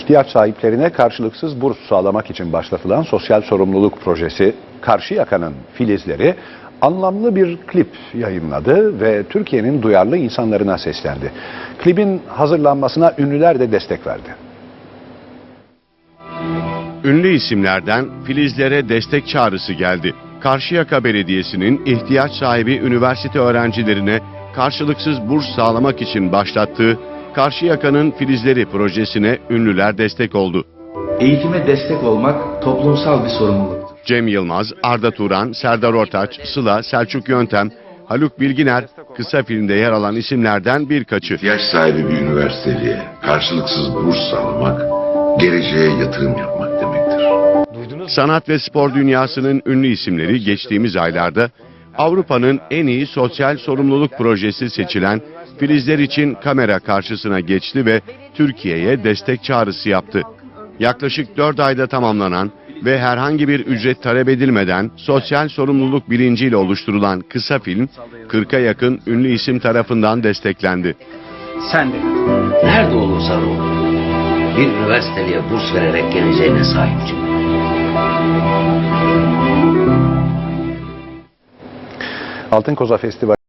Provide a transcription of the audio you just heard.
ihtiyaç sahiplerine karşılıksız burs sağlamak için başlatılan sosyal sorumluluk projesi Karşıyaka'nın filizleri anlamlı bir klip yayınladı ve Türkiye'nin duyarlı insanlarına seslendi. Klibin hazırlanmasına ünlüler de destek verdi. Ünlü isimlerden filizlere destek çağrısı geldi. Karşıyaka Belediyesi'nin ihtiyaç sahibi üniversite öğrencilerine karşılıksız burs sağlamak için başlattığı Karşıyaka'nın filizleri projesine ünlüler destek oldu. Eğitime destek olmak toplumsal bir sorumluluktur. Cem Yılmaz, Arda Turan, Serdar Ortaç, Sıla, Selçuk Yöntem, Haluk Bilginer kısa filmde yer alan isimlerden birkaçı. ihtiyaç sahibi bir üniversiteliğe karşılıksız burs sağlamak, geleceğe yatırım yapmak demektir. Sanat ve spor dünyasının ünlü isimleri geçtiğimiz aylarda Avrupa'nın en iyi sosyal sorumluluk projesi seçilen Filizler için kamera karşısına geçti ve Türkiye'ye destek çağrısı yaptı. Yaklaşık 4 ayda tamamlanan ve herhangi bir ücret talep edilmeden sosyal sorumluluk bilinciyle oluşturulan kısa film 40'a yakın ünlü isim tarafından desteklendi. Sen de. Nerede olursan ol. Bir üniversiteliye burs vererek geleceğine sahip çık. Altın Koza Festivali